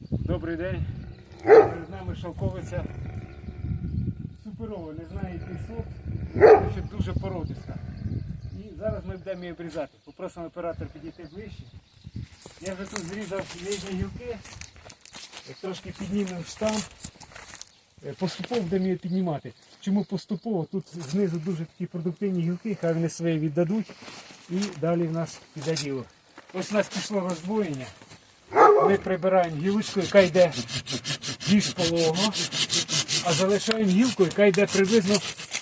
Добрий день. Перед нами шовковиця. Суперова, не знаю який сорт, що дуже породиста. І зараз ми будемо її обрізати. Попросимо оператор підійти ближче. Я вже тут зрізав нижні гілки, трошки піднімемо штамп. Е, Поступово будемо її піднімати. Чому поступово? Тут знизу дуже такі продуктивні гілки, хай вони свої віддадуть. І далі в нас піде діло. Ось у нас пішло роздвоєння. Ми прибираємо гілочку, яка йде більш полого, а залишаємо гілку, яка йде приблизно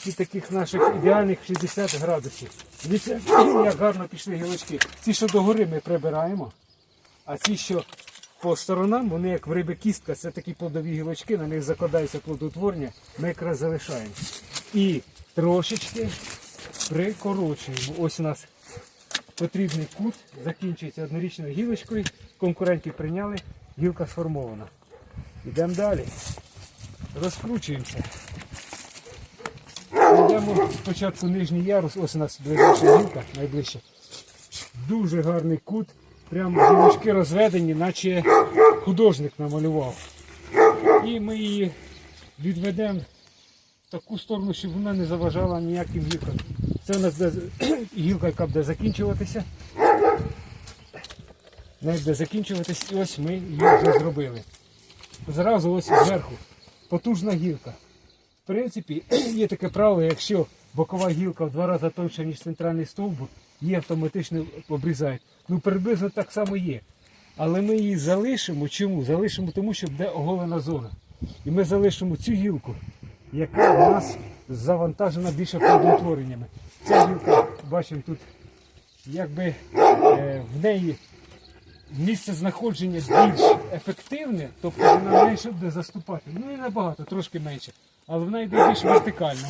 від таких наших ідеальних 60 градусів. Дивіться, як гарно пішли гілочки. Ці, що догори, ми прибираємо, а ці, що по сторонам, вони як в риби кістка, це такі плодові гілочки, на них закладається плодотворення, ми якраз залишаємо. І трошечки прикорочуємо. Ось у нас потрібний кут, закінчується однорічною гілочкою, конкурентів прийняли, гілка сформована. Йдемо далі. Розкручуємося. Йдемо спочатку нижній ярус, ось у нас ближайша гілка, найближча. Дуже гарний кут. Прямо гілочки розведені, наче художник намалював. І ми її відведемо в таку сторону, щоб вона не заважала ніяким гілкам. Це у нас буде гілка, яка буде закінчуватися. Вона буде закінчуватись, і ось ми її вже зробили. Зразу ось зверху. Потужна гілка. В принципі, є таке правило, якщо бокова гілка в два рази тоньша, ніж центральний стовбур, її автоматично обрізають. Ну, приблизно так само є. Але ми її залишимо. Чому? Залишимо тому, що буде оголена зона. І ми залишимо цю гілку, яка у нас завантажена більше плодоутвореннями. Ця гілка, бачимо, тут якби е, в неї місце знаходження більш ефективне, тобто вона менше буде заступати. Ну і набагато, трошки менше. Але вона йде більш вертикально.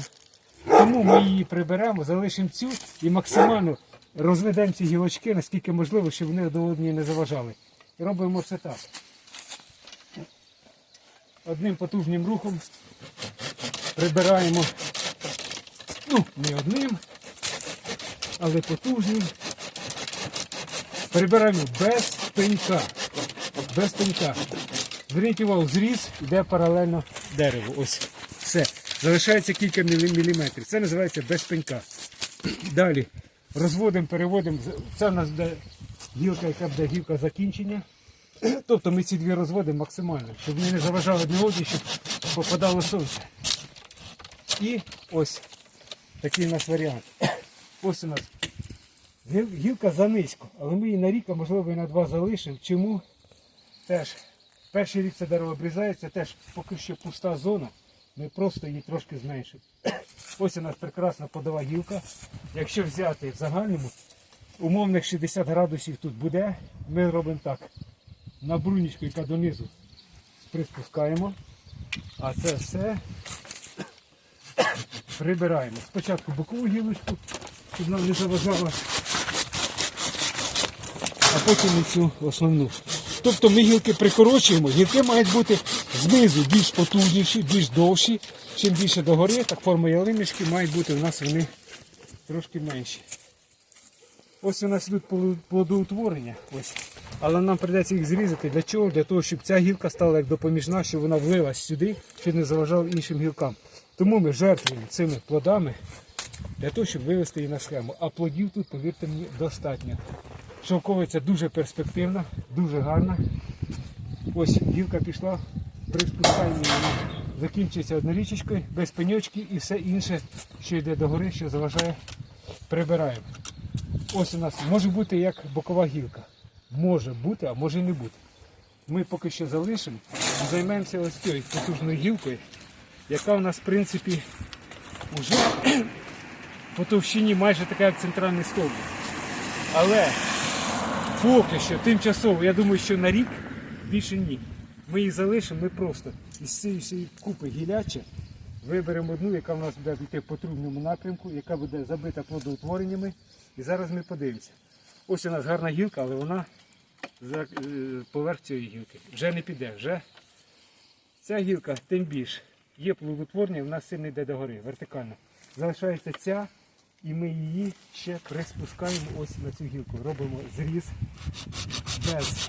Тому ми її приберемо, залишимо цю і максимально розведемо ці гілочки, наскільки можливо, щоб вони до однієї не заважали. І робимо це так. Одним потужним рухом прибираємо, ну, не одним, але потужним. Прибираємо без пенька. Без пенька. Зверніть увагу, зріз йде паралельно дереву. Ось. Все. Залишається кілька міліметрів. Це називається без пенька. Далі розводимо, переводимо. Це в нас буде гілка, яка буде гілка закінчення. Тобто ми ці дві розводимо максимально, щоб вони не заважали одне одній, щоб попадало сонце. І ось такий у нас варіант. Ось у нас Гіл- Гілка занизько, але ми її на рік, а можливо і на два залишимо. Чому? Теж перший рік це дерево обрізається, теж поки що пуста зона. Ми просто її трошки зменшимо. Ось у нас прекрасна подова гілка. Якщо взяти в загальному, умовних 60 градусів тут буде, ми робимо так. На брунічку, яка донизу, приспускаємо. А це все прибираємо. Спочатку бокову гілочку, щоб нам не заважало а потім і цю основну. Тобто ми гілки прикорочуємо, гілки мають бути знизу більш потужніші, більш довші. Чим більше догори, так форма ялиночки мають бути у нас вони трошки менші. Ось у нас йдуть плодоутворення. Ось. Але нам прийдеться їх зрізати. Для чого? Для того, щоб ця гілка стала як допоміжна, щоб вона влилась сюди, щоб не заважала іншим гілкам. Тому ми жертвуємо цими плодами для того, щоб вивести її на схему. А плодів тут, повірте мені, достатньо. Шовковиця дуже перспективна, дуже гарна. Ось гілка пішла, приспускаємо її. Закінчується однорічечкою, без пеньочки і все інше, що йде догори, що заважає, прибираємо. Ось у нас може бути як бокова гілка. Може бути, а може і не бути. Ми поки що залишимо і займемося ось цією потужною гілкою, яка у нас, в принципі, вже по товщині майже така, як центральний стовбур. Але поки що тимчасово, я думаю, що на рік більше ні. Ми їх залишимо, ми просто із цієї всієї купи гіляча виберемо одну, яка в нас буде йти по трубному напрямку, яка буде забита плодоутвореннями. І зараз ми подивимося. Ось у нас гарна гілка, але вона е, поверх цієї гілки вже не піде. Вже ця гілка тим більше є плодотворення, вона сильно йде догори, вертикально. Залишається ця, і ми її ще приспускаємо ось на цю гілку. Робимо зріз без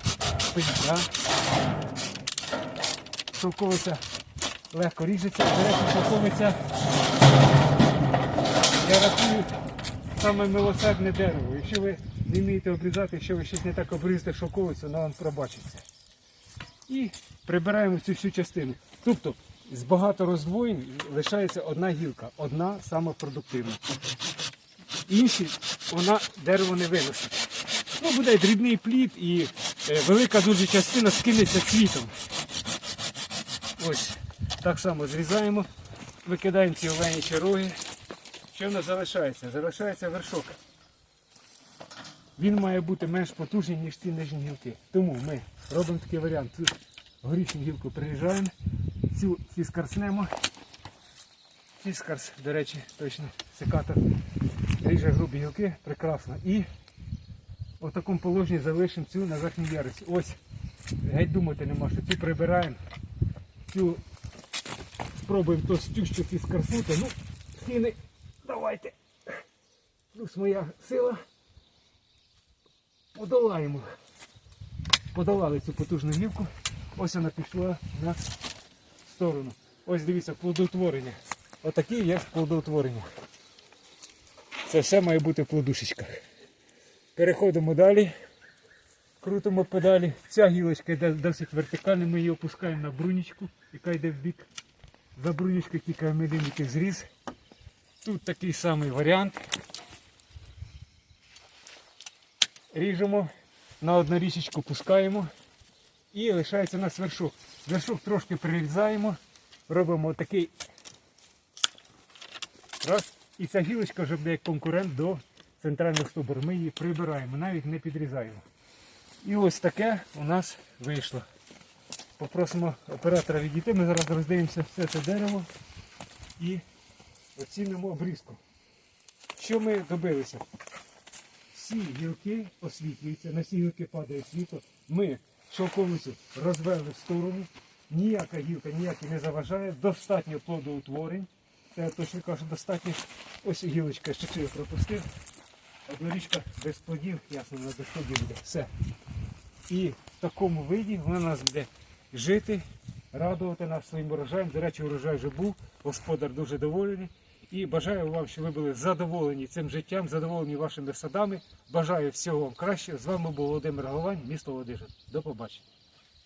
пенька. шовковиця легко ріжеться. До речі, шовковиця, я рахую, саме милосердне дерево. Якщо ви не вмієте обрізати, якщо ви щось не так обрізите шовковицю, вона вам пробачиться. І прибираємо цю всю частину. Тобто з багато роздвоєнь лишається одна гілка, одна сама продуктивна. Інші вона дерево не виносить. Ну, буде дрібний плід і е, велика дуже частина скинеться цвітом. Ось так само зрізаємо, викидаємо ці олені роги. Що в нас залишається? Залишається вершок. Він має бути менш потужний, ніж ці нижні гілки. Тому ми робимо такий варіант. Цю горішню гілку приріжаємо, цю фіскарснемо. Фіскарс, до речі, точно секатор. Ріже грубі гілки, прекрасно. І в такому положенні залишимо цю на верхній ярусі. Ось, геть думати нема, що цю прибираємо. Цю спробуємо то стющу фіскарснути. Ну, схини, давайте. Плюс моя сила. Подолаємо. Подолали цю потужну гілку. Ось вона пішла на сторону. Ось дивіться, плодоутворення. Отакі є плодоутворення. Це все має бути в плодушечках. Переходимо далі. Крутимо педалі. Ця гілочка йде досить вертикально, ми її опускаємо на брунічку, яка йде в бік. За брунічкою тільки міліметр зріз. Тут такий самий варіант. Ріжемо, на одну річечку пускаємо і лишається у нас вершок. Вершок трошки прирізаємо, робимо такий раз. І ця гілочка вже буде як конкурент до центрального стовбура. Ми її прибираємо, навіть не підрізаємо. І ось таке у нас вийшло. Попросимо оператора відійти. Ми зараз роздивимося все це дерево і оцінимо обрізку. Що ми добилися? Всі гілки освітлюються, на всі гілки падає світло. Ми шовковицю розвели в сторону. Ніяка гілка ніяка не заважає, достатньо плодоутворень. Це я точно кажу, достатньо. Ось гілочка ще пропустив. Однорічка без плодів, ясно, вона без плодів буде. Все. І в такому виді вона нас буде жити, радувати нас своїм урожаєм. До речі, урожай вже був, господар дуже довольний. І бажаю вам, щоб ви були задоволені цим життям, задоволені вашими садами. Бажаю всього вам кращого. З вами був Володимир Головань, місто Володижин. До побачення.